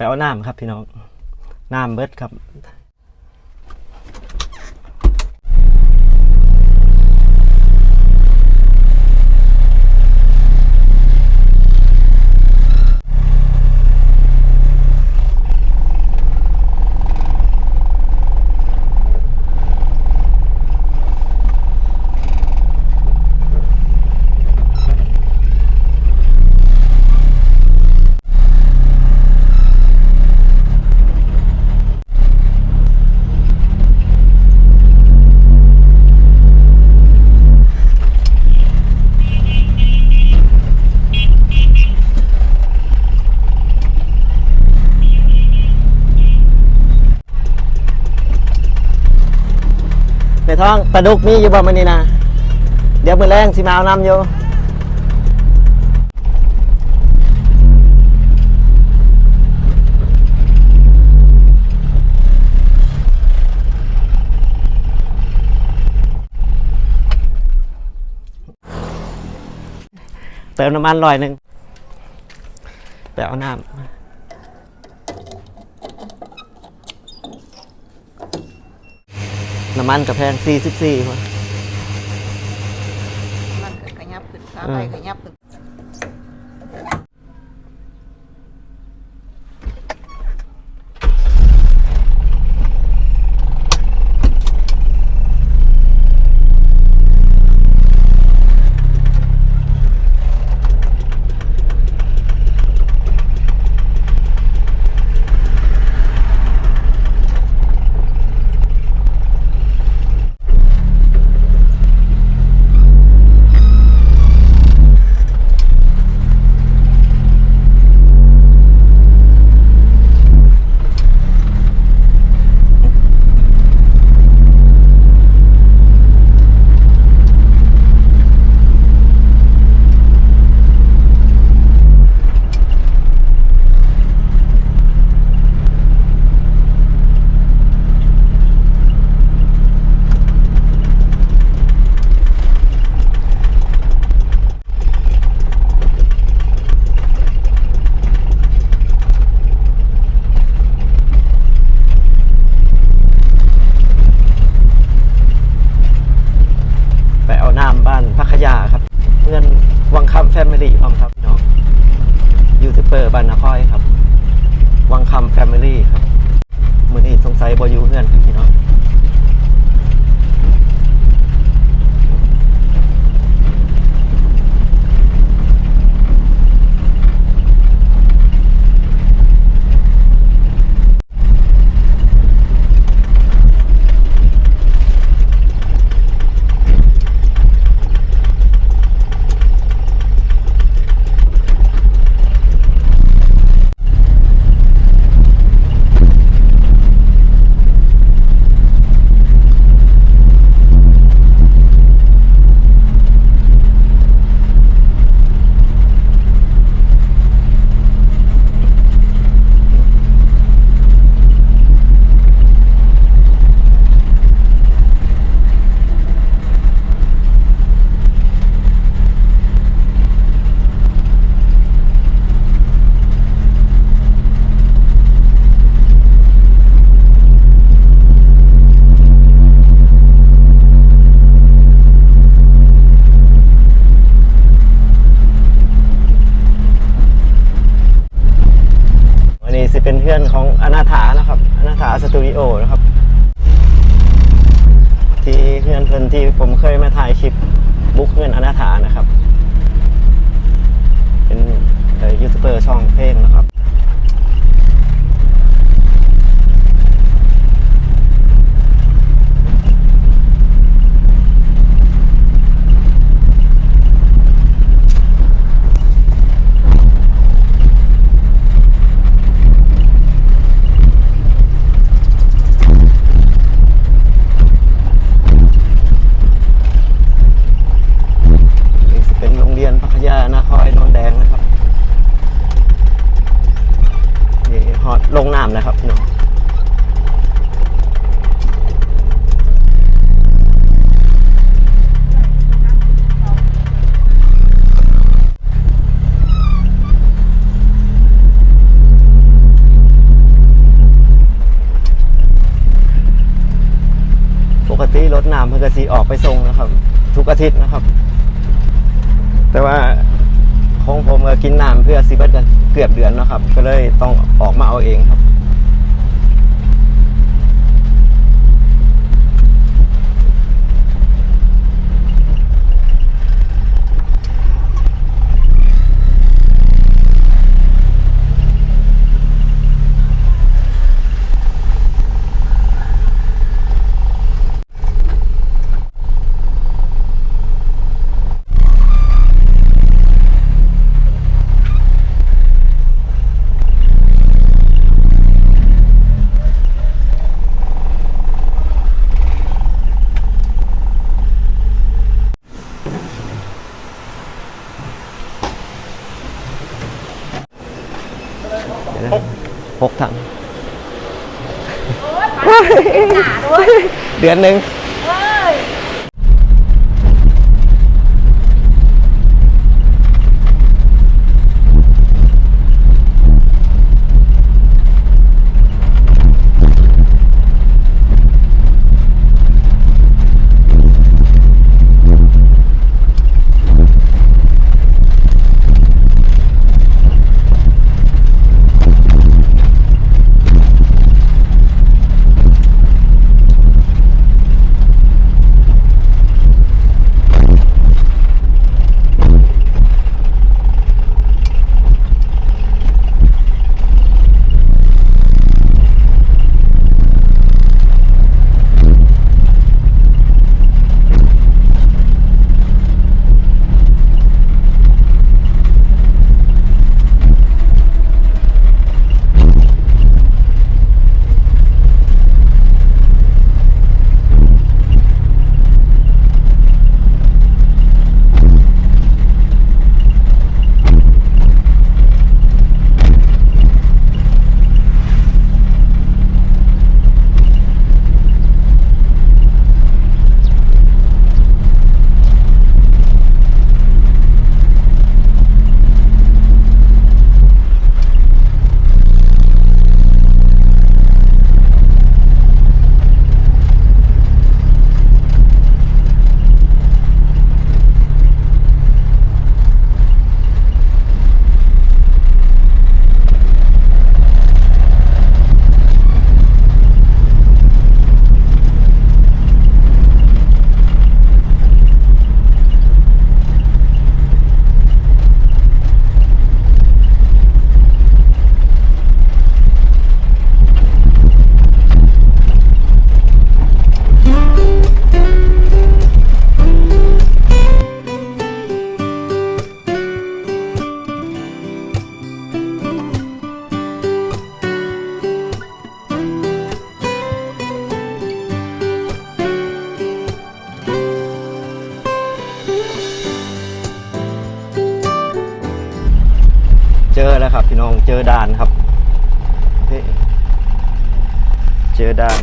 ไปเอาน้ำครับพี่น้องน้ำเบิดครับ ในท้องปลาดุกมีอยู่บ่มันนี่นะเดี๋ยวมือแรงสิมาเอาน้ำอยู่เติมน้ำมันลอยหนึ่งไปเอาน้ำ น้ำมันกับแพง44คนมันก็ขยับขึ้นขาเออไปขยับขึ้น ไปเอาน้ำบ้านพักขยาครับ เพื่อนวังคำแฟมิลี่พ ร้อมครับพี่น้องยูทูบเบอร์บ้านนาคอยครับ วังคำแฟมิลี่ครับ มือนี้สงสัยบอยูเพื่อนครับพี่น้อง เป็นเพื่อนของอนาถานะครับ อนาถาสตูดิโอนะครับ ที่เพื่อนเพื่อนที่ผมเคยมาถ่ายคลิปบุ๊กเพื่อนอนาถานะครับ เป็นยูทูบเบอร์ช่องเพลงนะครับ นี่สิเป็นโรงเรียนพัทยานาคอยนนแดงนะครับนี่ฮอตลงน้ำนะครับพี่น้องี่รถน้ำเพื่อกสีออกไปส่งนะครับ ทุกอาทิตย์นะครับ แต่ว่าของผมก็กินน้ำเพื่อสิบเดกันเกือบเดือนนะครับ ก็เลยต้องออกมาเอาเองครับ หกถังเดือนหนึ่ง จอแล้วครับ พี่น้องเจอด่านครับ เจอด่าน